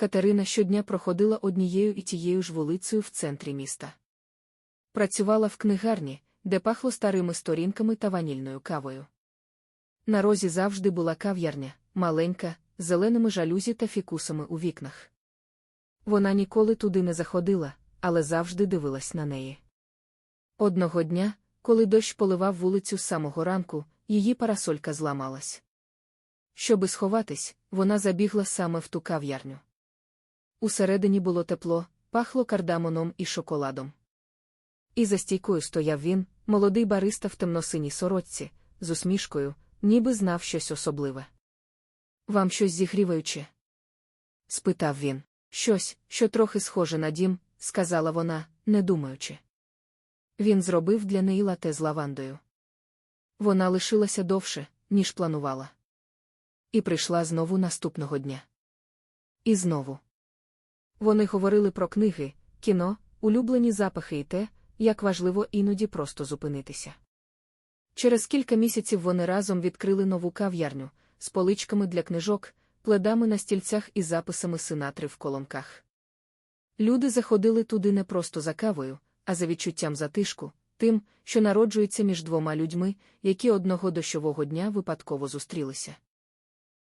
Катерина щодня проходила однією і тією ж вулицею в центрі міста. Працювала в книгарні, де пахло старими сторінками та ванільною кавою. На розі завжди була кав'ярня, маленька, з зеленими жалюзі та фікусами у вікнах. Вона ніколи туди не заходила, але завжди дивилась на неї. Одного дня, коли дощ поливав вулицю з самого ранку, її парасолька зламалась. Щоби сховатись, вона забігла саме в ту кав'ярню. Усередині було тепло, пахло кардамоном і шоколадом. І за стійкою стояв він, молодий бариста в темносиній сорочці, з усмішкою, ніби знав щось особливе. Вам щось зігріваюче? спитав він. Щось, що трохи схоже на дім, сказала вона, не думаючи. Він зробив для неї лате з лавандою. Вона лишилася довше, ніж планувала. І прийшла знову наступного дня. І знову. Вони говорили про книги, кіно, улюблені запахи і те, як важливо іноді просто зупинитися. Через кілька місяців вони разом відкрили нову кав'ярню з поличками для книжок, пледами на стільцях і записами синатри в колонках. Люди заходили туди не просто за кавою, а за відчуттям затишку, тим, що народжується між двома людьми, які одного дощового дня випадково зустрілися.